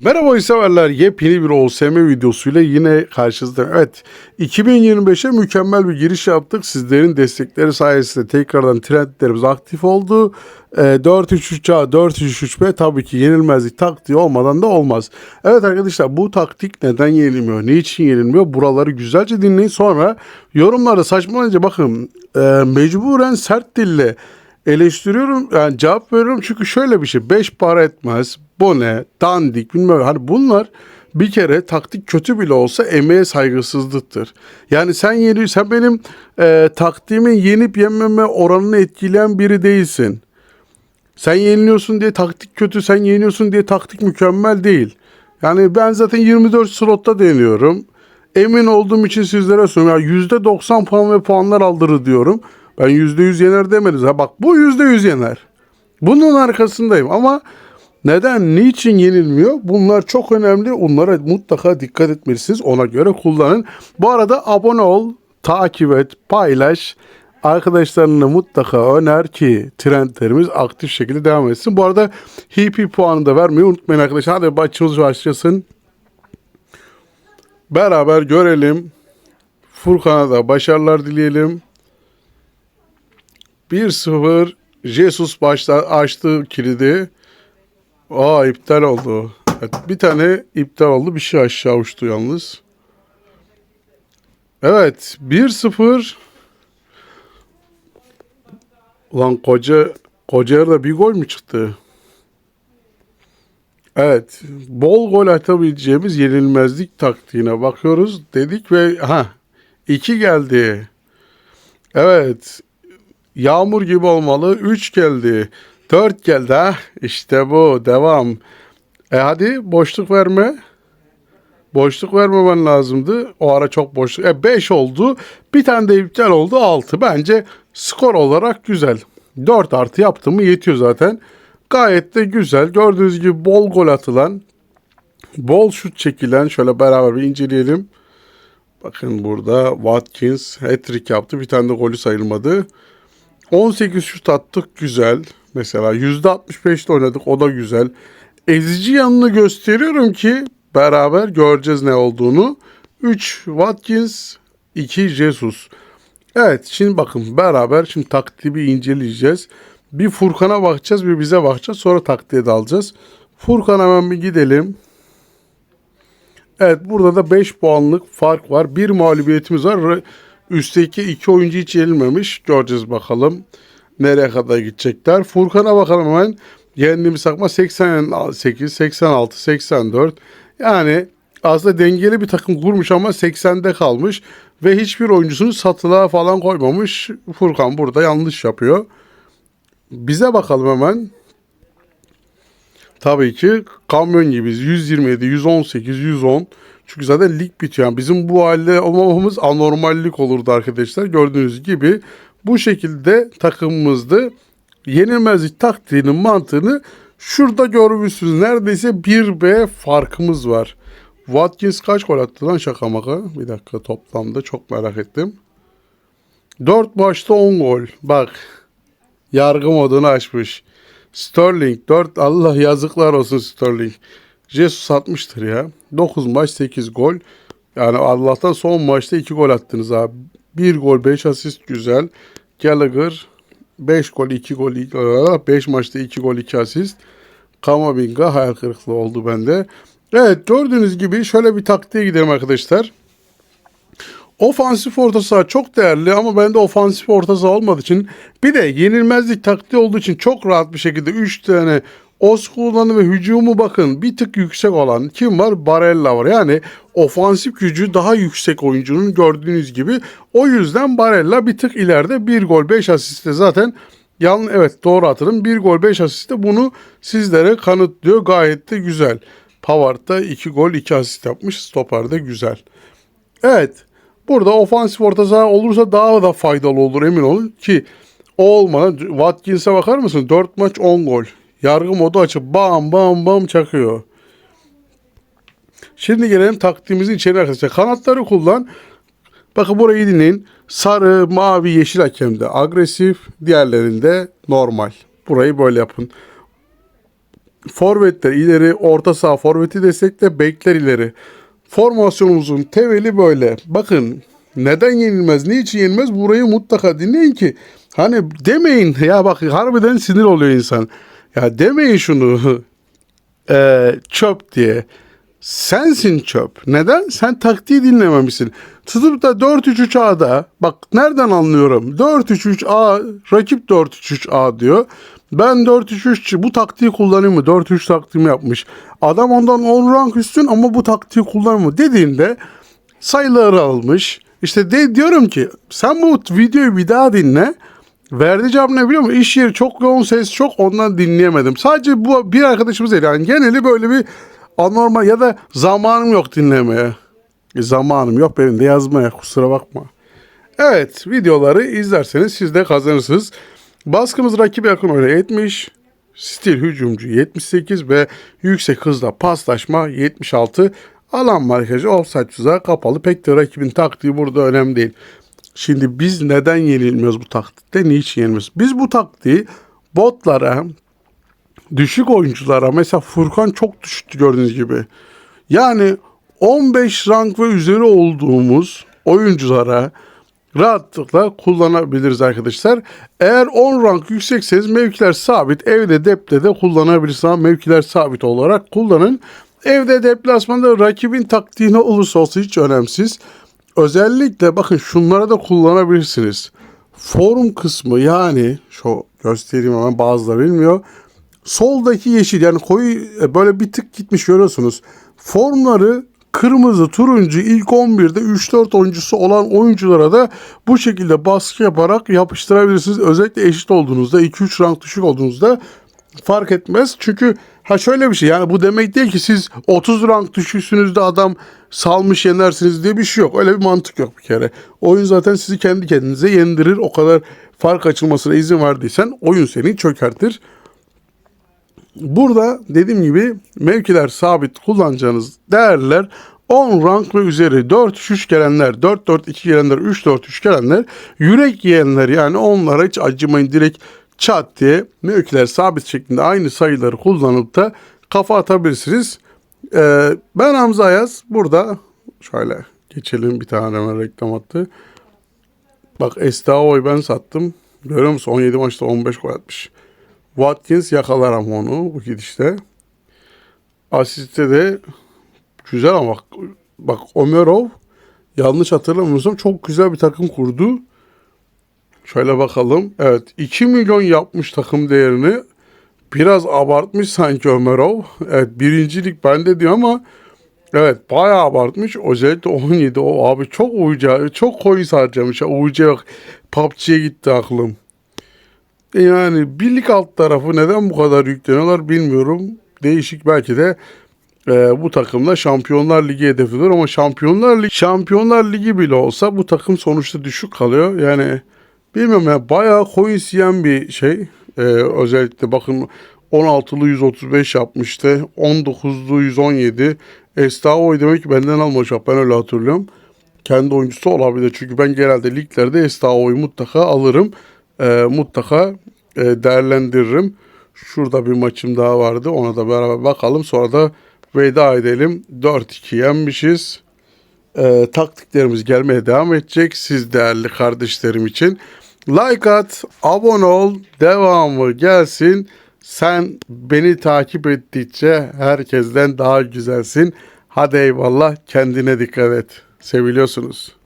Merhaba oyun severler. Yepyeni bir OSM videosuyla yine karşınızdayım. Evet 2025'e mükemmel bir giriş yaptık. Sizlerin destekleri sayesinde tekrardan trendlerimiz aktif oldu. Ee, 4-3-3A, 4-3-3B tabii ki yenilmezlik taktiği olmadan da olmaz. Evet arkadaşlar bu taktik neden yenilmiyor? Niçin yenilmiyor? Buraları güzelce dinleyin. Sonra yorumlarda saçmalayınca bakın e, mecburen sert dille eleştiriyorum yani cevap veriyorum çünkü şöyle bir şey 5 para etmez bu ne dandik bilmem hani bunlar bir kere taktik kötü bile olsa emeğe saygısızlıktır. Yani sen yeni sen benim e, taktiğimin yenip yenmeme oranını etkileyen biri değilsin. Sen yeniliyorsun diye taktik kötü, sen yeniyorsun diye taktik mükemmel değil. Yani ben zaten 24 slotta deniyorum. Emin olduğum için sizlere söylüyorum. Yani %90 puan ve puanlar aldırır diyorum. Ben %100 yener demedim. Ha bak bu %100 yener. Bunun arkasındayım ama neden, niçin yenilmiyor? Bunlar çok önemli. Onlara mutlaka dikkat etmelisiniz. Ona göre kullanın. Bu arada abone ol, takip et, paylaş. Arkadaşlarına mutlaka öner ki trendlerimiz aktif şekilde devam etsin. Bu arada HP puanı da vermeyi unutmayın arkadaşlar. Hadi başımız başlasın. Beraber görelim. Furkan'a da başarılar dileyelim. 1-0 Jesus başta açtı kilidi. Aa iptal oldu. Evet, bir tane iptal oldu. Bir şey aşağı uçtu yalnız. Evet 1-0 Ulan koca koca yarıda bir gol mü çıktı? Evet. Bol gol atabileceğimiz yenilmezlik taktiğine bakıyoruz dedik ve ha 2 geldi. Evet. Yağmur gibi olmalı. 3 geldi. 4 geldi ha. İşte bu. Devam. E hadi boşluk verme. Boşluk vermemen lazımdı. O ara çok boşluk. E 5 oldu. Bir tane de iptal oldu 6. Bence skor olarak güzel. 4 artı yaptım mı yetiyor zaten. Gayet de güzel. Gördüğünüz gibi bol gol atılan, bol şut çekilen şöyle beraber bir inceleyelim. Bakın burada Watkins hat-trick yaptı. Bir tane de golü sayılmadı. 18 şut attık güzel. Mesela %65'te oynadık o da güzel. Ezici yanını gösteriyorum ki beraber göreceğiz ne olduğunu. 3 Watkins, 2 Jesus. Evet şimdi bakın beraber şimdi taktiği inceleyeceğiz. Bir Furkan'a bakacağız bir bize bakacağız sonra taktiğe dalacağız. Furkan hemen bir gidelim. Evet burada da 5 puanlık fark var. Bir mağlubiyetimiz var. Üstteki iki oyuncu hiç yenilmemiş. Göreceğiz bakalım nereye kadar gidecekler. Furkan'a bakalım hemen. Yendiğimiz sakma 88, 86, 84. Yani aslında dengeli bir takım kurmuş ama 80'de kalmış. Ve hiçbir oyuncusunu satılığa falan koymamış. Furkan burada yanlış yapıyor. Bize bakalım hemen. Tabii ki kamyon gibiyiz. 127, 118, 110. Çünkü zaten lig bitiyor. Yani bizim bu halde olmamamız anormallik olurdu arkadaşlar. Gördüğünüz gibi bu şekilde takımımızdı. Yenilmezlik taktiğinin mantığını şurada görmüşsünüz. Neredeyse 1B farkımız var. Watkins kaç gol attı lan şaka maka? Bir dakika toplamda çok merak ettim. 4 maçta 10 gol. Bak yargı modunu açmış. Sterling 4 Allah yazıklar olsun Sterling. Jesus atmıştır ya. 9 maç 8 gol. Yani Allah'tan son maçta 2 gol attınız abi. 1 gol 5 asist güzel. Gallagher 5 gol 2 gol 5 maçta 2 gol 2 asist. Kamavinga hayal kırıklığı oldu bende. Evet gördüğünüz gibi şöyle bir taktiğe gidelim arkadaşlar. Ofansif orta saha çok değerli ama bende ofansif orta saha olmadığı için bir de yenilmezlik taktiği olduğu için çok rahat bir şekilde 3 tane Os kullanı ve hücumu bakın bir tık yüksek olan kim var? Barella var. Yani ofansif gücü daha yüksek oyuncunun gördüğünüz gibi. O yüzden Barella bir tık ileride 1 gol 5 asiste zaten Yan evet doğru hatırladım. 1 gol 5 asiste bunu sizlere kanıtlıyor. Gayet de güzel. Pavard da 2 gol 2 asist yapmış. Stoper de güzel. Evet. Burada ofansif orta saha olursa daha da faydalı olur emin olun ki o olmadan Watkins'e bakar mısın? 4 maç 10 gol. Yargı modu açıp bam bam bam çakıyor. Şimdi gelelim taktiğimizin içeri arkadaşlar. Kanatları kullan. Bakın burayı dinleyin. Sarı, mavi, yeşil hakemde agresif. Diğerlerinde normal. Burayı böyle yapın. forvetler ileri, orta saha forveti destekle, bekler ileri. Formasyonumuzun temeli böyle. Bakın neden yenilmez, niçin yenilmez burayı mutlaka dinleyin ki. Hani demeyin ya bak harbiden sinir oluyor insan. Ya demeyin şunu e, çöp diye. Sensin çöp. Neden? Sen taktiği dinlememişsin. Tutup da 4-3-3-A'da bak nereden anlıyorum? 4-3-3-A rakip 4-3-3-A diyor. Ben 4-3-3 bu taktiği kullanayım mı? 4-3 taktiğimi yapmış. Adam ondan 10 rank üstün ama bu taktiği kullanır mı? Dediğinde sayıları almış. İşte de diyorum ki sen bu videoyu bir daha dinle. Verdi cevap ne biliyor musun? İş yeri çok yoğun ses çok ondan dinleyemedim. Sadece bu bir arkadaşımız değil. Yani geneli böyle bir anormal ya da zamanım yok dinlemeye. E, zamanım yok benim de yazmaya kusura bakma. Evet videoları izlerseniz siz de kazanırsınız. Baskımız rakibe yakın oyuna 70. Stil hücumcu 78 ve yüksek hızla paslaşma 76. Alan markajı offside tuzağı kapalı. Pek de rakibin taktiği burada önemli değil. Şimdi biz neden yenilmiyoruz bu taktikte? Niçin yenilmiyoruz? Biz bu taktiği botlara, düşük oyunculara mesela Furkan çok düştü gördüğünüz gibi. Yani 15 rank ve üzeri olduğumuz oyunculara rahatlıkla kullanabiliriz arkadaşlar. Eğer 10 rank yüksekseniz mevkiler sabit. Evde depte de kullanabilirsiniz mevkiler sabit olarak kullanın. Evde deplasmanda rakibin taktiği ne olursa olsun hiç önemsiz. Özellikle bakın şunlara da kullanabilirsiniz. Forum kısmı yani şu göstereyim hemen bazıları bilmiyor. Soldaki yeşil yani koyu e, böyle bir tık gitmiş görüyorsunuz. Formları kırmızı, turuncu ilk 11'de 3-4 oyuncusu olan oyunculara da bu şekilde baskı yaparak yapıştırabilirsiniz. Özellikle eşit olduğunuzda 2-3 rank düşük olduğunuzda fark etmez. Çünkü ha şöyle bir şey yani bu demek değil ki siz 30 rank düşüksünüz de adam salmış yenersiniz diye bir şey yok. Öyle bir mantık yok bir kere. Oyun zaten sizi kendi kendinize yendirir. O kadar fark açılmasına izin verdiysen oyun seni çökertir. Burada dediğim gibi mevkiler sabit kullanacağınız değerler 10 rank ve üzeri 4-3 gelenler, 4-4-2 gelenler, 3-4-3 gelenler, yürek yiyenler yani onlara hiç acımayın direkt çat diye mevkiler sabit şeklinde aynı sayıları kullanıp da kafa atabilirsiniz. Ee, ben Hamza Ayaz burada şöyle geçelim bir tane hemen reklam attı. Bak Estao'yu ben sattım. Görüyor musun 17 maçta 15 gol atmış. Watkins yakalar ama onu bu gidişte. Asiste de güzel ama bak, bak Omerov yanlış hatırlamıyorsam çok güzel bir takım kurdu. Şöyle bakalım. Evet 2 milyon yapmış takım değerini. Biraz abartmış sanki Ömerov. Evet birincilik bende diyor ama evet bayağı abartmış. Özellikle 17 o abi çok uyucu çok coin harcamış. Uyucu yok. PUBG'ye gitti aklım. Yani birlik alt tarafı neden bu kadar yükleniyorlar bilmiyorum. Değişik belki de e, bu takımda Şampiyonlar Ligi hedefidir ama Şampiyonlar Ligi Şampiyonlar Ligi bile olsa bu takım sonuçta düşük kalıyor. Yani bilmiyorum ya bayağı coin yiyen bir şey. E, özellikle bakın 16'lı 135 yapmıştı. 19'lu 117. Estao'yu demek ki benden almış. Ben öyle hatırlıyorum. Kendi oyuncusu olabilir. Çünkü ben genelde liglerde Estao'yu mutlaka alırım e, mutlaka e, değerlendiririm. Şurada bir maçım daha vardı. Ona da beraber bakalım. Sonra da veda edelim. 4-2 yenmişiz. E, taktiklerimiz gelmeye devam edecek. Siz değerli kardeşlerim için. Like at, abone ol, devamı gelsin. Sen beni takip ettikçe herkesten daha güzelsin. Hadi eyvallah kendine dikkat et. Seviliyorsunuz.